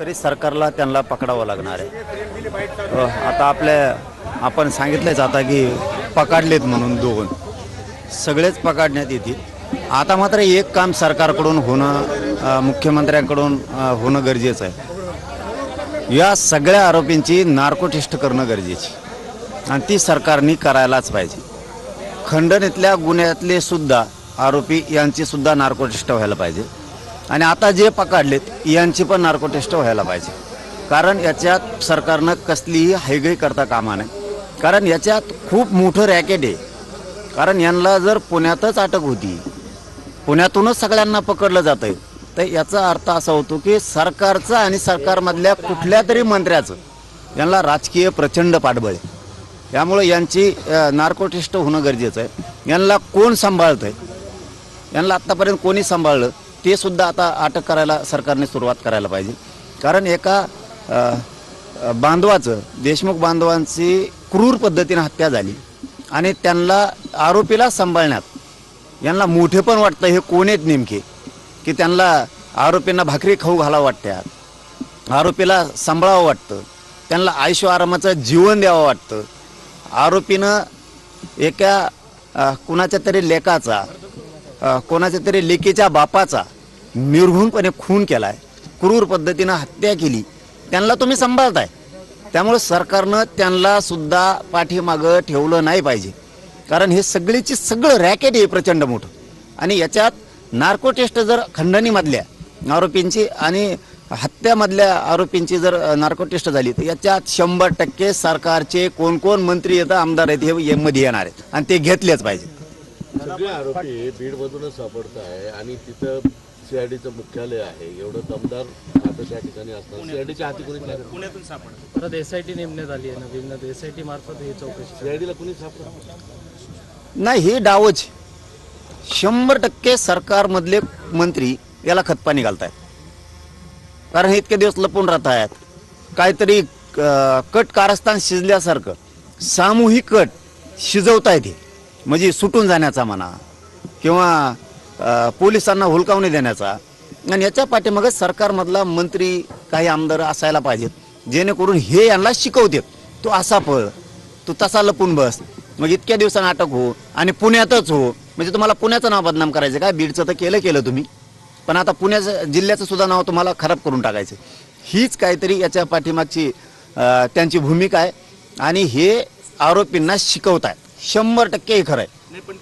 तरी सरकारला त्यांना पकडावं लागणार आहे. आता आपल्या आपण सांगितलंच आता की पकडलेत म्हणून दोन. सगळेच पकडण्यात येतील. आता मात्र एक काम सरकारकडून होणं मुख्यमंत्र्यांकडून होणं गरजेचं आहे. या सगळ्या आरोपींची नार्को टेस्ट करणं गरजेची. आणि ती सरकारने करायलाच पाहिजे. खंडणीतल्या गुन्ह्यातले सुद्धा आरोपी यांची सुद्धा नार्को टेस्ट व्हायला पाहिजे. आणि आता जे पकडलेत यांची पण नार्को टेस्ट व्हायला पाहिजे. कारण याच्यात सरकारनं कसलीही हैगई करता कामा नये. कारण याच्यात खूप मोठं रॅकेट आहे. कारण यांना जर पुण्यातच अटक होती पुण्यातूनच सगळ्यांना पकडलं जातं आहे तर याचा अर्थ असा होतो की सरकारचं आणि सरकारमधल्या कुठल्या तरी मंत्र्याचं यांना राजकीय प्रचंड पाठबळ आहे. त्यामुळे यांची नार्को टेस्ट होणं गरजेचं आहे. यांना कोण सांभाळतं आहे यांना आत्तापर्यंत कोणी सांभाळलं? ते सुद्धा आता अटक करायला सरकारने सुरुवात करायला पाहिजे. कारण एका बांधवाचं देशमुख बांधवांची क्रूर पद्धतीने हत्या झाली. आणि त्यांना आरोपीला सांभाळण्यात यांना मोठे पण वाटतं हे कोण आहेत नेमके? की त्यांना आरोपींना भाकरी खाऊ घालावं वाटतात आरोपीला सांभाळावं वाटतं त्यांना आयुष्य आरामाचं जीवन द्यावं वाटतं. आरोपीनं एका कुणाच्या तरी लेकाचा कोणाच्या तरी लेकीच्या बापाचा निर्घुणपणे खून केला आहे क्रूर पद्धतीनं हत्या केली त्यांना तुम्ही सांभाळताय. त्यामुळे सरकारनं त्यांना सुद्धा पाठीमागं ठेवलं नाही पाहिजे. कारण हे सगळीची सगळं रॅकेट आहे प्रचंड मोठं. आणि याच्यात नार्को टेस्ट जर खंडणीमधल्या आरोपींची आणि हत्यामधल्या आरोपींची जर नार्को टेस्ट झाली तर याच्यात शंभर टक्के सरकारचे कोण कोण मंत्री येतं आमदार आहेत हे मध्ये येणार आहेत. आणि ते घेतलेच पाहिजे सगळे आरोपी बीडमधूनच सापडत आहे आणि तिथं सीआयडीचं मुख्यालय आहे. एवढं दमदार आता त्या ठिकाणी असतात. सीआयडीच्या हाती कोणी पुण्यातून सापडलं परत एस आय टी नेमण्यात आली आहे नवीन. एस आय टी मार्फत ही चौकशी सीआयडीला कोणी सापडत? नाही हे डावच. शंभर टक्के सरकारमधले मंत्री याला खतपाणी घालतायत. कारण हे इतके दिवस लपून राहत आहेत काहीतरी कट कारस्थान शिजल्यासारखं सामूहिक कट शिजवतायत हे. म्हणजे सुटून जाण्याचा म्हणा किंवा पोलिसांना हुलकावणी देण्याचा. आणि याच्या पाठीमागे सरकारमधला मंत्री काही आमदार असायला पाहिजेत जेणेकरून हे यांना शिकवतात. तू असा पळ तू तसा लपून बस. मग इतक्या दिवसांनी अटक हो आणि पुण्यातच हो. म्हणजे तुम्हाला पुण्याचं नाव बदनाम करायचं काय बीडचं तर केलं केलं तुम्ही. पण आता पुण्याचं जिल्ह्याचं सुद्धा नाव तुम्हाला खराब करून टाकायचं हीच काहीतरी याच्या पाठीमागची त्यांची भूमिका आहे. आणि हे आरोपींना शिकवत आहेत शंभर टक्के हे खरं आहे. नाही पण